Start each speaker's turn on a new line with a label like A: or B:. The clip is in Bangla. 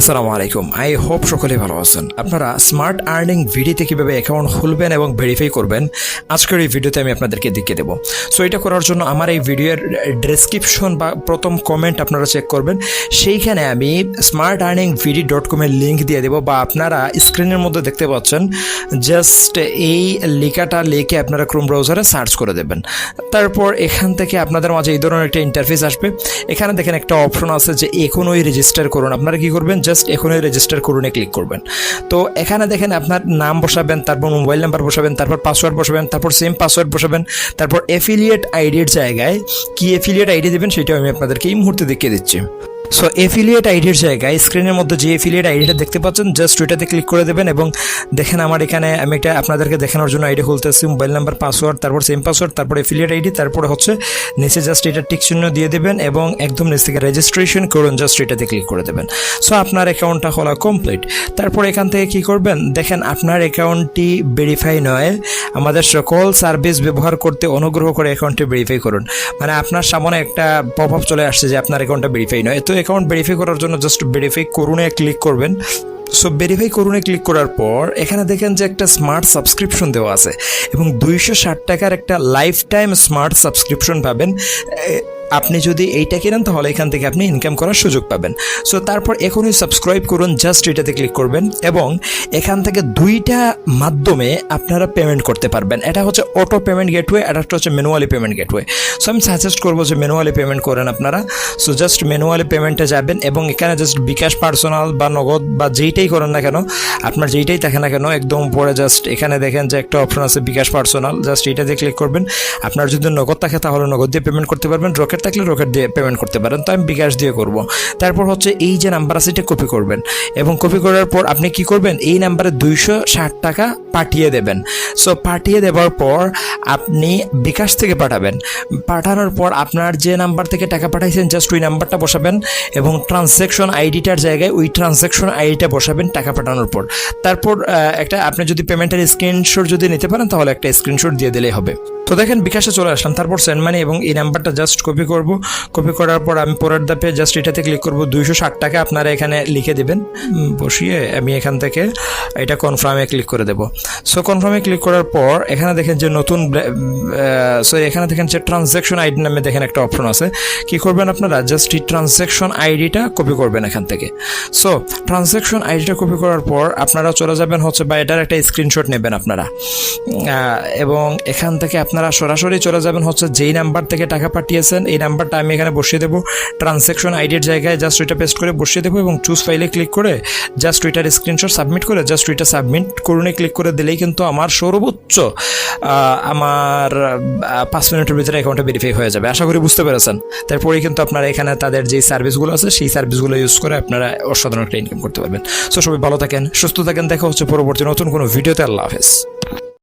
A: আসসালামু আলাইকুম। আই হোপ সকলে ভালো আছেন। আপনারা স্মার্ট আর্নিং ভিডিতে কীভাবে অ্যাকাউন্ট খুলবেন এবং ভেরিফাই করবেন, আজকের এই ভিডিওতে আমি আপনাদেরকে দেখিয়ে দেবো। সো এটা করার জন্য আমার এই ভিডিওর ডেসক্রিপশন বা প্রথম কমেন্ট আপনারা চেক করবেন। সেইখানে আমি স্মার্ট আর্নিং ভিডি ডট কমের লিঙ্ক দিয়ে দেবো বা আপনারা স্ক্রিনের মধ্যে দেখতে পাচ্ছেন, জাস্ট এই লেখাটা লিখে আপনারা ক্রোম ব্রাউজারে সার্চ করে দেবেন। তারপর এখান থেকে আপনাদের মাঝে এই ধরনের একটা ইন্টারফেস আসবে। এখানে দেখেন একটা অপশন আছে যে এখনই রেজিস্টার করুন। আপনারা কি করবেন? জাস্ট এখনই রেজিস্টার করুনে ক্লিক করবেন। তো এখানে দেখেন আপনার নাম বসাবেন, তারপর মোবাইল নাম্বার বসাবেন, তারপর পাসওয়ার্ড বসাবেন, তারপর সেম পাসওয়ার্ড বসাবেন, তারপর এফিলিয়েট আইডির জায়গায় কি এফিলিয়েট আইডি দেবেন সেটাও আমি আপনাদেরকে এই মুহূর্তে দেখিয়ে দিচ্ছি। সো এফিলিয়েট আইডির জায়গায় স্ক্রিনের মধ্যে যে এফিলিয়েট আইডিটা দেখতে পাচ্ছেন জাস্ট ওইটাতে ক্লিক করে দেবেন এবং দেখেন আমার এখানে আমি একটা আপনাদেরকে দেখানোর জন্য আইডি খুলতেছি মোবাইল নাম্বার পাসওয়ার্ড তারপর সেম পাসওয়ার্ড তারপর এফিলিয়েট আইডি তারপরে হচ্ছে নিচে জাস্ট এটা টিক চিহ্ন দিয়ে দেবেন এবং একদম নিচ থেকে রেজিস্ট্রেশন করুন জাস্ট এটাতে ক্লিক করে দেবেন। সো আপনার অ্যাকাউন্টটা খোলা কমপ্লিট তারপর এখান থেকে কি করবেন? দেখেন আপনার অ্যাকাউন্টটি ভেরিফাই নয়। আমাদের সকল সার্ভিস ব্যবহার করতে অনুগ্রহ করে অ্যাকাউন্টটি ভেরিফাই করুন। মানে আপনার সামনে একটা পপ আপ চলে আসছে যে আপনার অ্যাকাউন্টটা ভেরিফাই নয়। তো অ্যাকাউন্ট ভেরিফাই করার জন্য জাস্ট ভেরিফাই করুনে ক্লিক করবেন। সো ভেরিফাই করুনে ক্লিক করার পর এখানে দেখেন যে একটা স্মার্ট সাবস্ক্রিপশন দেওয়া আছে এবং দুইশো ষাট টাকার একটা লাইফ টাইম স্মার্ট সাবস্ক্রিপশন পাবেন। আপনি যদি এইটা কেনেন, তাহলে এখান থেকে আপনি ইনকাম করার সুযোগ পাবেন। সো তারপর এখনই সাবস্ক্রাইব করুন জাস্ট এটাতে ক্লিক করবেন এবং এখান থেকে দুইটা মাধ্যমে আপনারা পেমেন্ট করতে পারবেন। এটা হচ্ছে অটো পেমেন্ট গেটওয়ে আর একটা হচ্ছে ম্যানুয়ালি পেমেন্ট গেটওয়ে সো আমি সাজেস্ট করব যে ম্যানুয়ালি পেমেন্ট করেন আপনারা। সো জাস্ট ম্যানুয়ালি পেমেন্টে যাবেন এবং এখানে জাস্ট বিকাশ পার্সোনাল বা নগদ বা যেইটাই করেন না কেন, আপনার যেইটাই থাকে না কেন, একদম পরে জাস্ট এখানে দেখেন যে একটা অপশন আছে বিকাশ পার্সোনাল জাস্ট এইটাতে ক্লিক করবেন। আপনার যদি নগদ থাকে, তাহলে নগদ দিয়ে পেমেন্ট করতে পারবেন। রকেট থাকলে রকেট দিয়ে পেমেন্ট করতে পারেন। তো আমি বিকাশ দিয়ে করব। তারপর হচ্ছে এই যে নাম্বার আছে, এটা কপি করবেন। এবং কপি করার পর আপনি কি করবেন? এই নাম্বারে দুইশো ষাট টাকা পাঠিয়ে দেবেন। সো পাঠিয়ে দেওয়ার পর আপনি বিকাশ থেকে পাঠাবেন। পাঠানোর পর আপনার যে নাম্বার থেকে টাকা পাঠাইছেন জাস্ট ওই নাম্বারটা বসাবেন এবং ট্রানজ্যাকশন আইডিটার জায়গায় ওই ট্রানজ্যাকশন আইডিটা বসাবেন টাকা পাঠানোর পর। তারপর একটা আপনি যদি পেমেন্টের স্ক্রিনশট যদি নিতে পারেন, তাহলে একটা স্ক্রিনশট দিয়ে দিলেই হবে। তো দেখেন, বিকাশে চলে আসলাম। তারপর সেন্ড মানি এবং এই নাম্বারটা জাস্ট কপি করব। কপি করার পর আমি পরের ধাপে জাস্ট এটাতে ক্লিক করব। দুইশো ষাট টাকা আপনারা এখানে লিখে দেবেন। বসিয়ে আমি এখান থেকে এটা কনফার্মে ক্লিক করে দেব। সো কনফার্মে ক্লিক করার পর এখানে দেখেন যে নতুন সো এখানে দেখেন যে ট্রানজ্যাকশন আইডি নামে দেখেন একটা অপশন আছে। কি করবেন আপনারা? জাস্ট এই ট্রানজ্যাকশন আইডিটা কপি করবেন এখান থেকে। সো ট্রানজ্যাকশন আইডিটা কপি করার পর আপনারা চলে যাবেন হচ্ছে বা এটার একটা স্ক্রিনশট নেবেন আপনারা। এবং এখান থেকে আপনারা সরাসরি চলে যাবেন হচ্ছে যেই নাম্বার থেকে টাকা পাঠিয়েছেন এই নাম্বারটা আমি এখানে বসিয়ে দেবো। ট্রানজ্যাকশন আইডির জায়গায় জাস্ট ওইটা পেস্ট করে বসিয়ে দেবো এবং চুজ ফাইলে ক্লিক করে জাস্ট ওইটার স্ক্রিনশট সাবমিট করে জাস্ট ওইটা সাবমিট করুনে ক্লিক করে দিলেই কিন্তু আমার সর্বোচ্চ আমার পাঁচ মিনিটের ভিতরে অ্যাকাউন্টটা ভেরিফাই হয়ে যাবে। আশা করি বুঝতে পেরেছেন। তারপরেই কিন্তু আপনারা এখানে তাদের যে সার্ভিসগুলো আছে, সেই সার্ভিসগুলো ইউজ করে আপনারা অসাধারণ একটা ইনকাম করতে পারবেন। সো সবাই ভালো থাকেন, সুস্থ থাকেন, দেখা হচ্ছে পরবর্তী নতুন কোনো ভিডিওতে আল্লাহ হাফেজ।